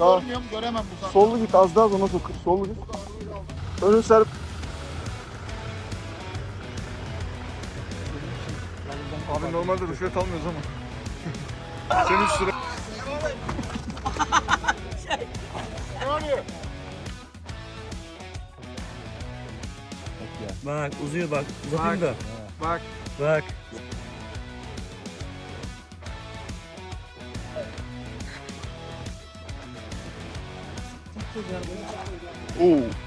Tamam. görmüyorum, göremem bu kadar. Sollu git az daha sonra sok. Sollu git. Önün serp. Abi normalde rüşvet almıyoruz ama. Senin sıra. Bak uzuyor bak. Uzatayım da. Bak. Bak. Oo.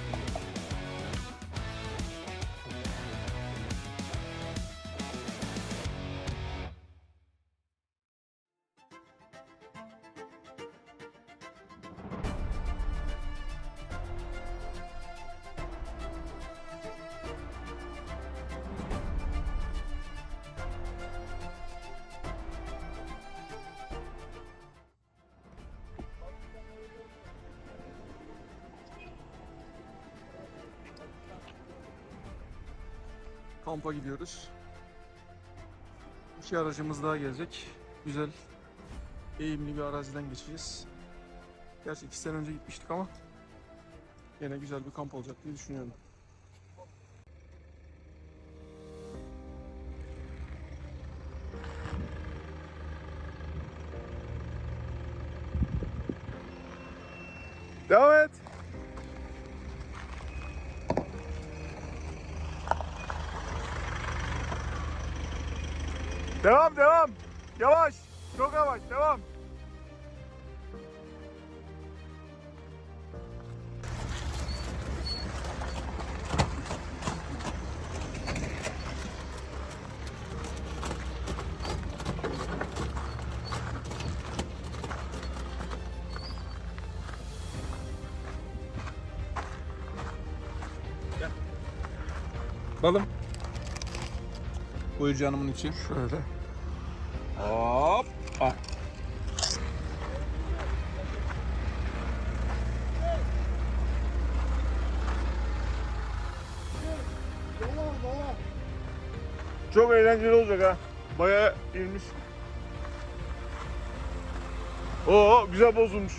Kampa gidiyoruz. İki aracımız daha gelecek. Güzel, eğimli bir araziden geçeceğiz. Gerçi iki sene önce gitmiştik ama yine güzel bir kamp olacak diye düşünüyorum. Devam devam. Yavaş. Çok yavaş. Devam. Balım. Buyur canımın içi. Şöyle. Hop. Ah. Çok eğlenceli olacak ha. Bayağı inmiş. Oo güzel bozulmuş.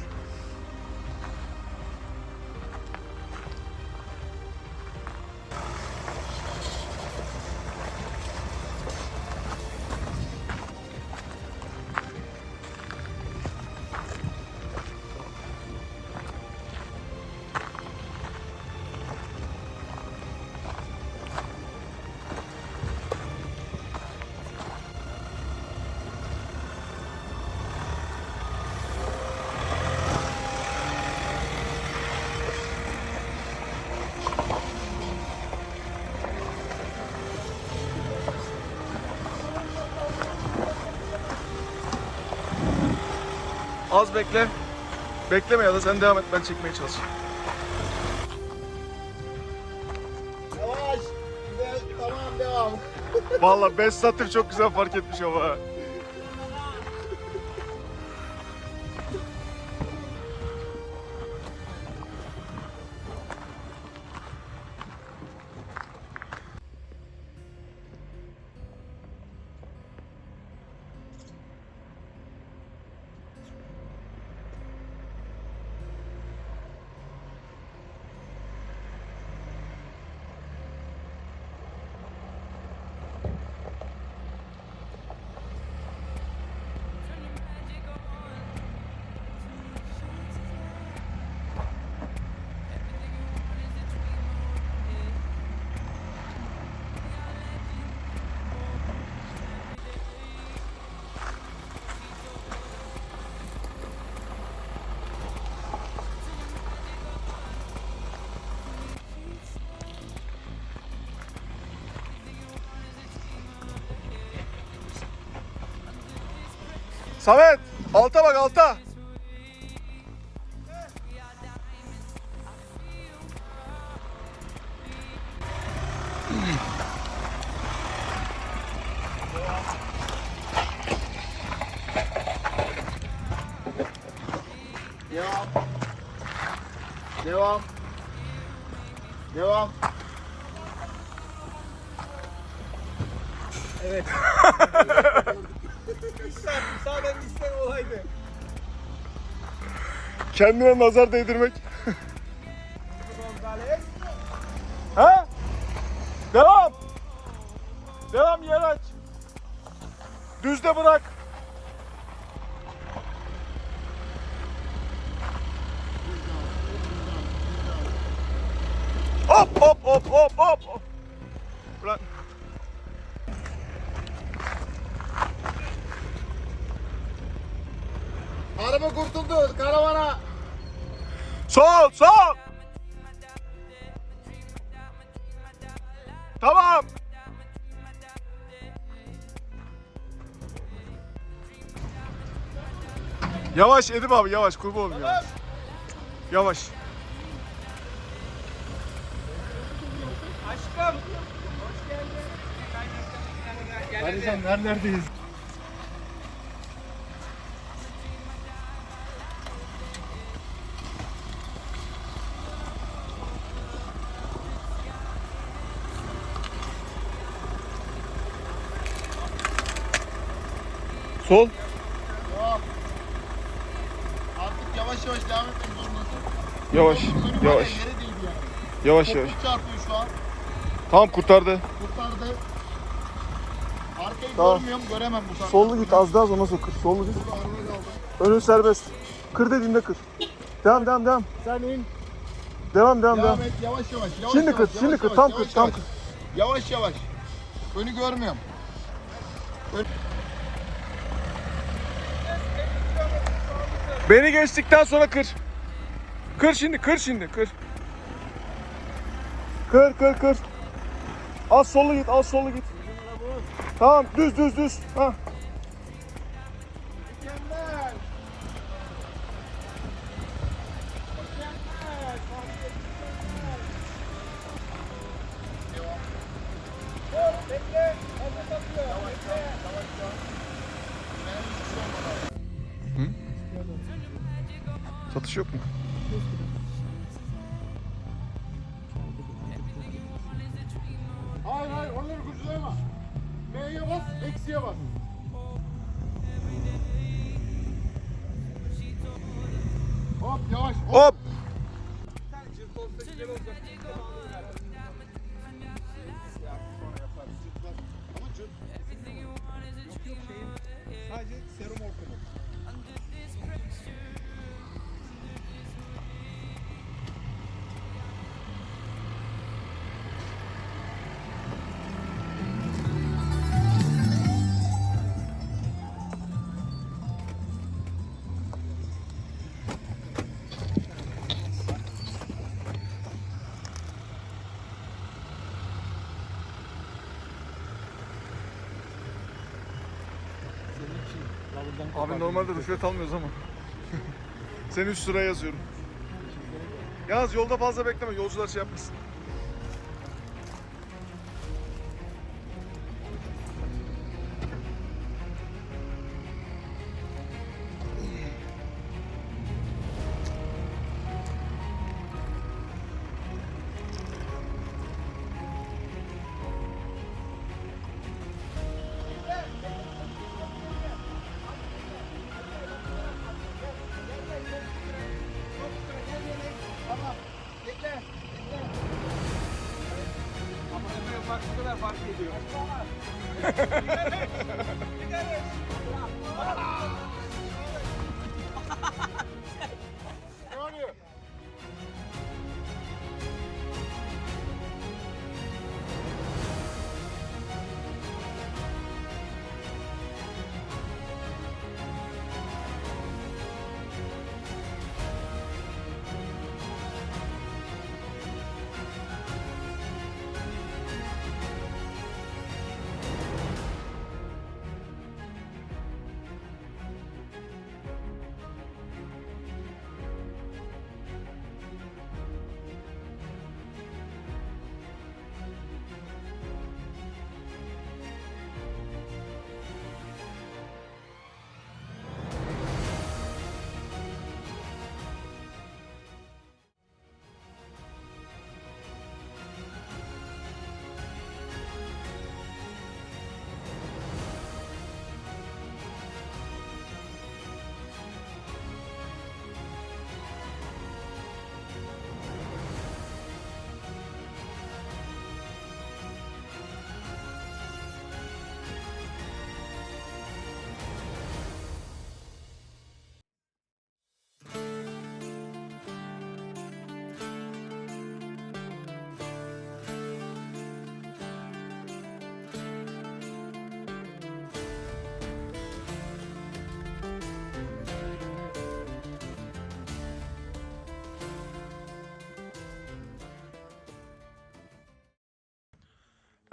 Az bekle. Bekleme ya da sen devam et ben çekmeye çalışayım. Yavaş. Güzel, tamam devam. Vallahi 5 satır çok güzel fark etmiş ama. ha. Samet alta bak alta. Kendine nazar değdirmek. ha? Devam. Devam yer aç. Düzde bırak. Hop hop hop hop hop. Yavaş Edip abi yavaş kurban olayım yavaş. Yavaş. Hadi sen nerelerdeyiz? Sol. Devam. Artık yavaş yavaş devam etmek zorundasın. Yavaş. Yavaş. ya, Yere değdi yani. Yavaş yavaş. Topuk çarpıyor şu an. Tamam kurtardı. Kurtardı. Arkayı Tamam. görmüyorum. Göremem bu saatte. Sollu git az daha sonra sol kır. Sollu git. Burada araba kaldı. Önün serbest. Kır dediğinde kır. Devam devam devam. Sen in. Devam devam Devam devam. et yavaş yavaş. yavaş Şimdi yavaş, kır, yavaş şimdi kır, yavaş, tam yavaş kır, tam yavaş. Yavaş yavaş. Önü görmüyorum. Beni geçtikten sonra kır. Kır şimdi, kır şimdi, kır. Kır, kır, kır. Az solu git, az solu git. Tamam, düz, düz, düz. Ha. Yok mu? Abi normalde rüşvet almıyoruz ama. Seni 3 liraya yazıyorum. Yalnız yolda fazla bekleme. Yolcular şey yapmasın. Bak bu kadar fark ediyor.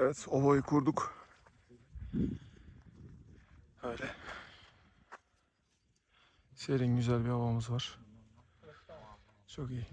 Evet, ovayı kurduk. Öyle. Serin güzel bir havamız var. Çok iyi.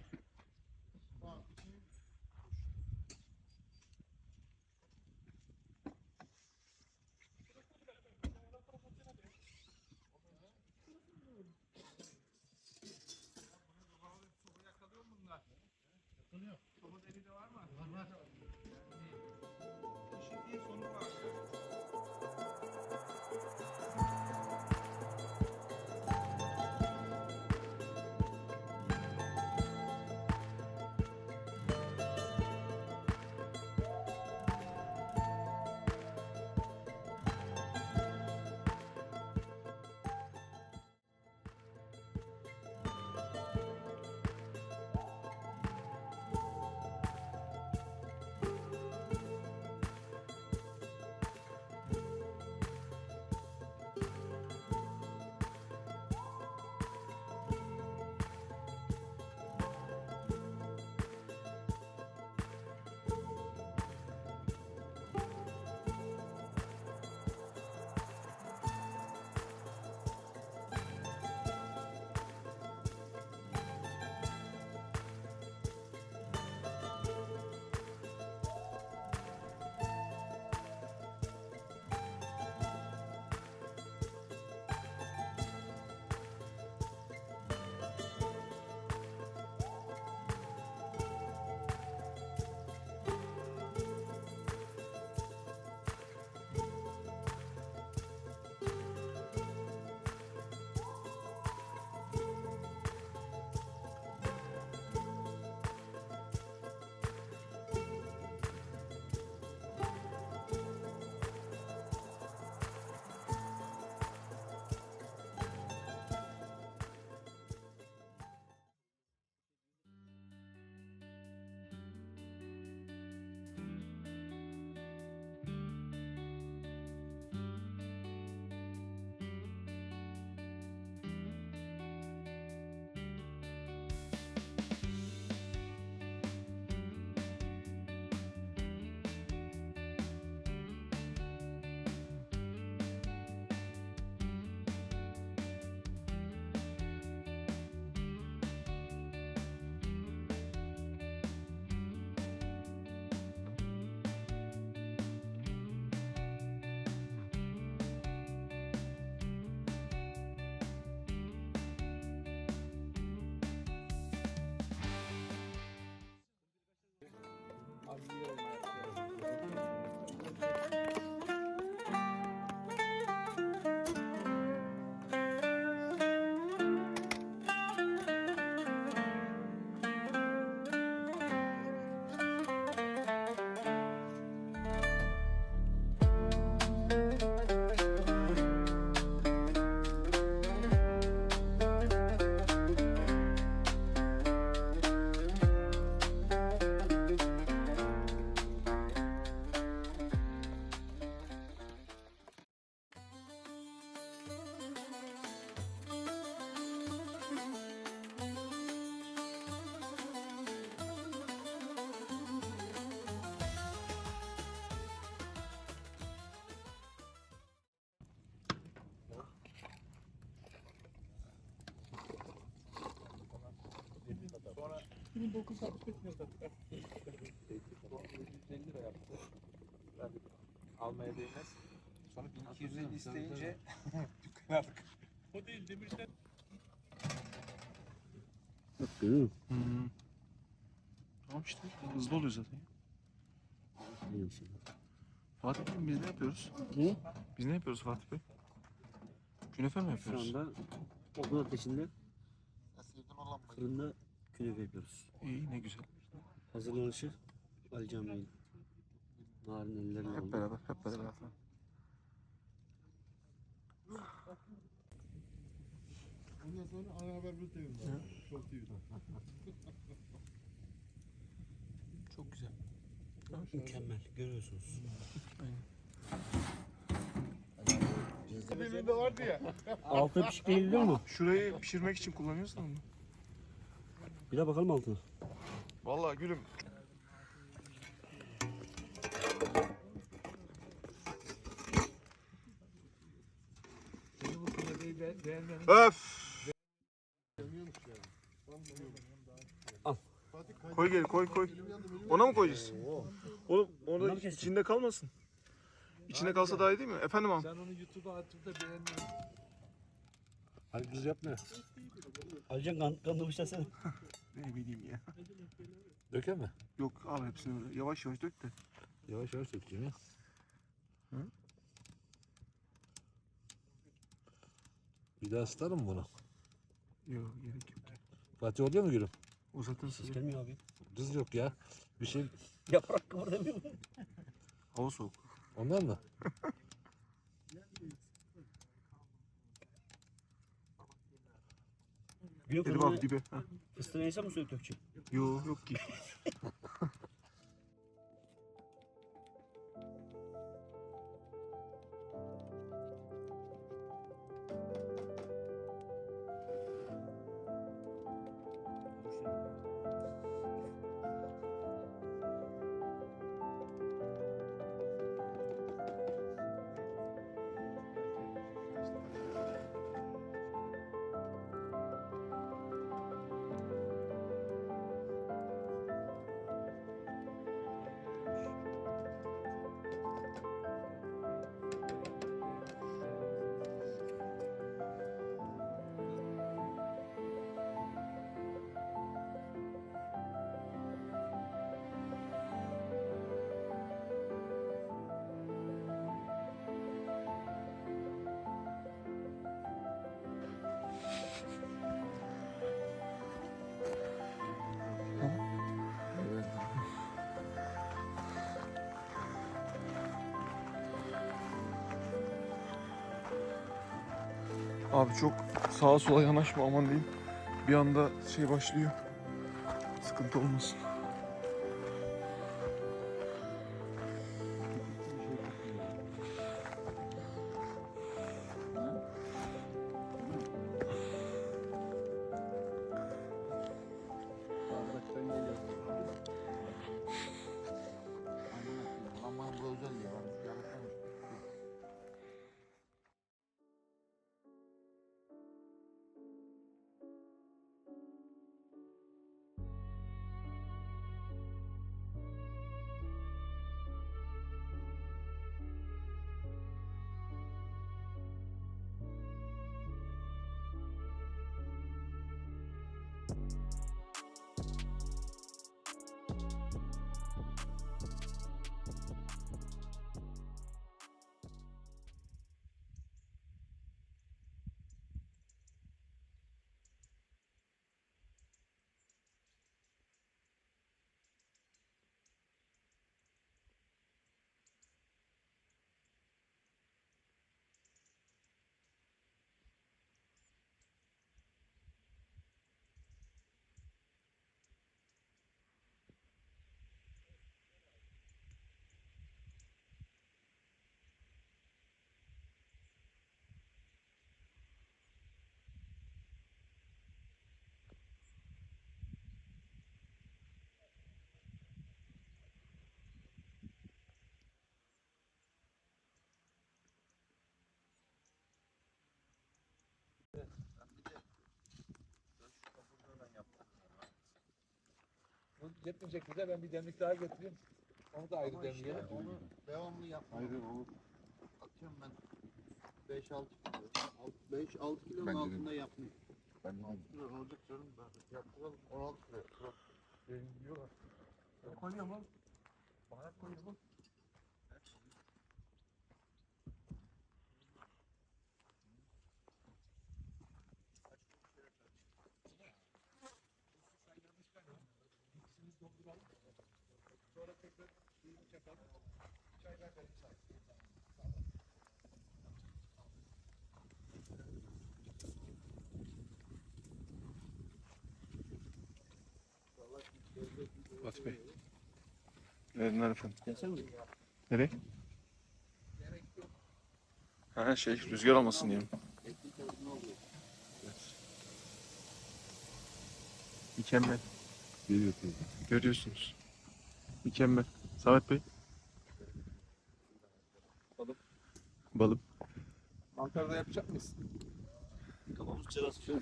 Almaya değmez. Sonra 1250 isteyince dükkan aldık. O değil demirden. Bak görüyor musun? Hmm. Tamam işte, hızlı oluyor zaten. Şimdi. Fatih Bey biz ne yapıyoruz? Ne? Biz ne yapıyoruz Fatih Bey? Künefe mi Şu yapıyoruz? anda okul ateşinde fırında künefe yapıyoruz. İyi, ne güzel. Hazırlanışı Ali Can Bey'in. Narin ellerine Hep aldı. beraber, hep beraber. Ondan sonra ana haber bülteninde. Show TV'de. Çok güzel. Mükemmel. Görüyorsunuz. Demirde vardı ya. Altı pişik değil biliyor musun? Şurayı pişirmek için kullanıyorsun onu. Bir de bakalım altına. Vallahi gülüm. Öf. Al. Koy geri koy koy. Ona mı koyacağız? Oğlum orada içinde kalmasın. İçinde kalsa daha iyi değil mi? Efendim abi. Sen onu YouTube'a attığında beğenmiyorsun. Hadi biz yapma. Alican kan, kanını bıçlasana. Ne bileyim ya. Döker mi? Yok abi hepsini öyle yavaş yavaş dök de. Yavaş yavaş dökeceğim ya. Hı? Bir daha ısıtarım bunu. Yok gerek yok. Fatih oluyor mu gülüm? Uzatın sizi. gelmiyor abi. Düz yok ya. Bir şey Yaprak kıvırdamıyor mu? Hava soğuk. ondan mı? Dedim fırını abi dibe. İnsan mı dökeceğim? Yok yok ki. Abi çok sağa sola yanaşma aman diyeyim. Bir anda şey başlıyor. Sıkıntı olmasın. Yetmeyecek bize ben bir demlik daha getireyim. Onu da ayrı demliğe. Onu devamlı yapma. Hayır olur. Atıyorum ben 5-6 kilo. 5-6 kilonun altında yapmıyor. Ben 6 kilo olacak canım ben. Yaptıralım 16 kilo. Diyorlar. Koyuyor mu? Bana koyuyor mu? Fatih Bey. Neredeler efendim? Gelsene mi? Nereye? Ha şey rüzgar olmasın diye. Mükemmel. Görüyorsunuz. Mükemmel. Samet Bey. Balım. Balım. Ankara'da yapacak mıyız? Kafamız çarası şöyle.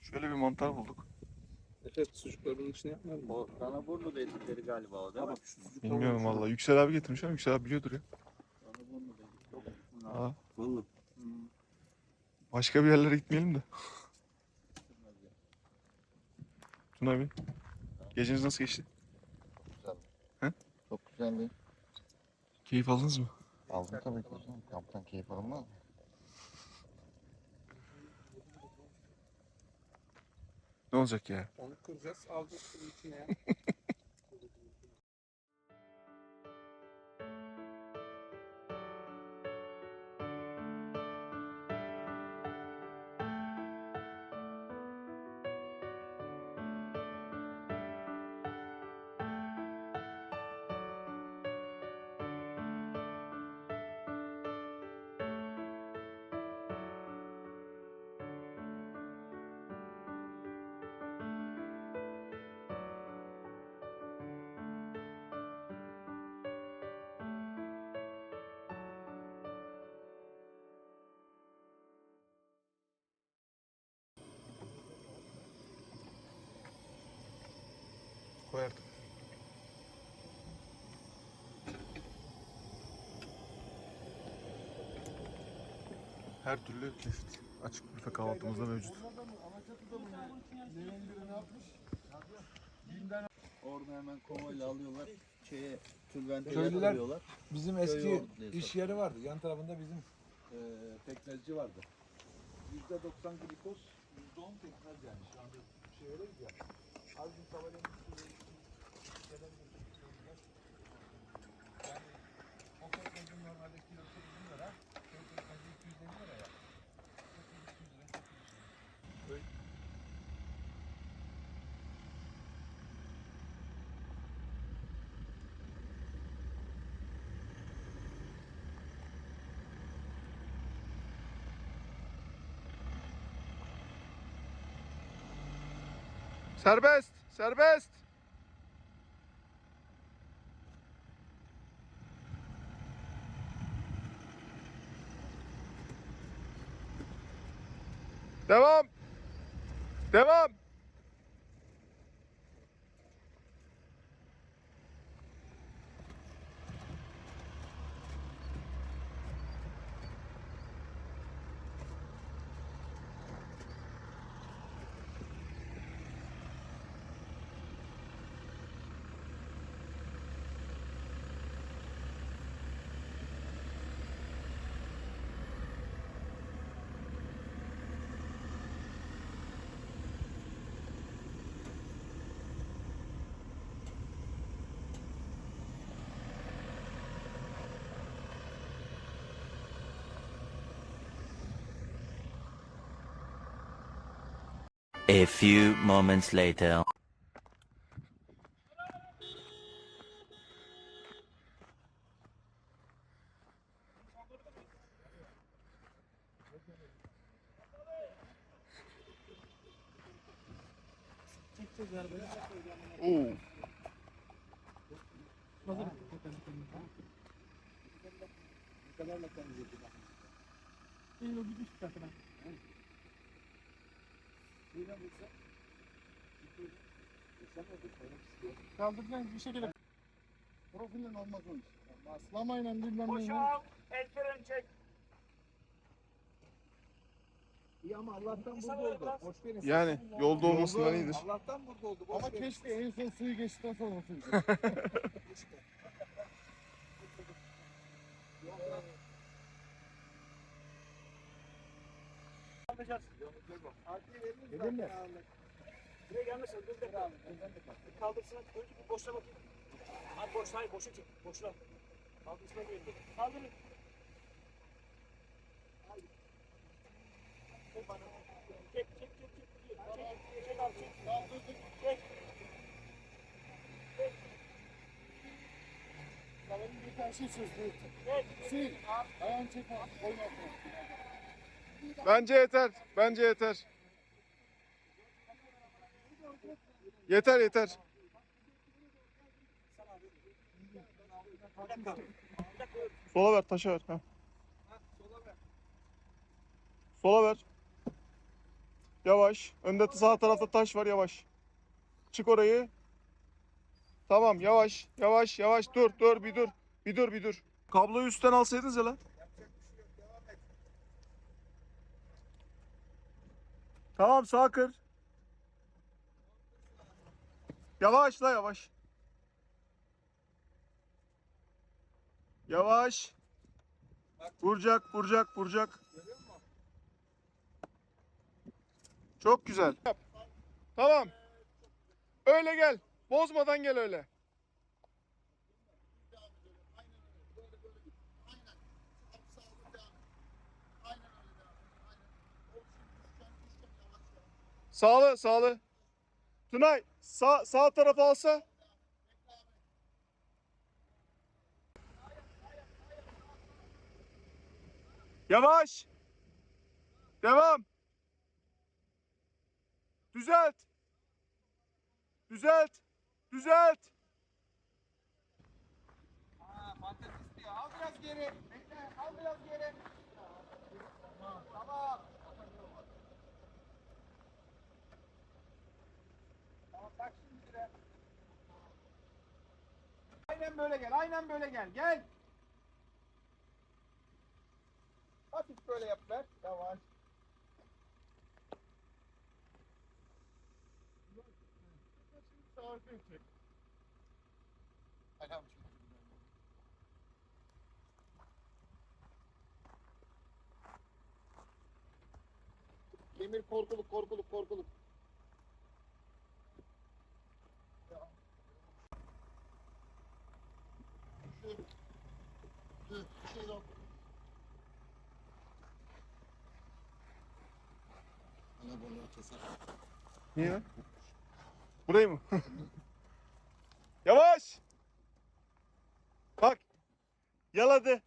Şöyle bir mantar bulduk. Evet sucukların içine yapmayalım. O dana burnu dedikleri galiba o değil mi? Bilmiyorum vallahi. Yüksel abi getirmiş ama Yüksel abi biliyordur ya. Dana burnu dedikleri. Aa, Vallahi. başka bir yerlere gitmeyelim de. Tuna abi. Geceniz nasıl geçti? Çok güzeldi. Keyif aldınız mı? Aldım tabii ki. hocam. Kamptan keyif alınmaz mı? Ne olacak ya? Onu kıracağız. Alacağız içine ya. Her türlü çeşit açık büfe kahvaltımızda mevcut. Orada hemen kovayla alıyorlar. Şeye tülbente Köylüler- yapıyorlar. Bizim eski yoğurtluyor iş yeri vardı. Yan tarafında bizim e, pekmezci vardı. Yüzde doksan glikoz, yüzde on pekmez yani. Şu anda şey öyle ya. Az bir sabahleyin şeyden götürüyorlar. Yani o pekmezin normalde kilosu 100 lira. Köy pekmezi 250 lira ya. 200 lira, 200 lira. Serbest! Serbest! Devam! Devam! A few moments later. Bir şekilde. Profilin olmaz o iş. Baslamayla bilmem ne. İyi ama Allah'tan burada oldu. Hoş geldin. Yani yolda olmasından iyidir. Allah'tan burada oldu. Boş Ama verin. keşke en son suyu geçtikten sonra olsaydı. Dedim mi? Kaldırsın. Önce bir boşla bakayım. Abi boş, hayır boşa çek. Boşla. Kaldırsına gerek yok. Kaldırın. Hayır. Çek bana. Çek, çek, çek, çek. Çek, çek abi, çek. Kaldırdık. Çek. Kalanın bir tane şey sözlü. Çek. Sil. Ayağını çekme. Koyun altına. Bence yeter. Bence yeter. Yeter yeter. Sola ver taşa ver. Ha. Sola ver. Yavaş. Önde sağ tarafta taş var yavaş. Çık orayı. Tamam yavaş yavaş yavaş dur dur bir dur. Bir dur bir dur. Kabloyu üstten alsaydınız ya lan. Tamam sağ kır. Yavaş la yavaş. Yavaş. Vuracak, vuracak, vuracak. Çok güzel. Tamam. Öyle gel. Bozmadan gel öyle. Sağlı, sağlı. Tunay, sağ, sağ tarafa alsa. Yavaş. Devam. Düzelt. Düzelt. Düzelt. Ha, patates istiyor. Al biraz geri. Bekle. Al biraz geri. Tamam. Tamam bak şimdi süre. Aynen böyle gel. Aynen böyle gel. Gel. Hafif böyle yap ver. Yavaş. Aynen. Demir korkuluk korkuluk korkuluk. Ana bunu keser. Niye? Burayı mı? Yavaş. Bak. Yaladı.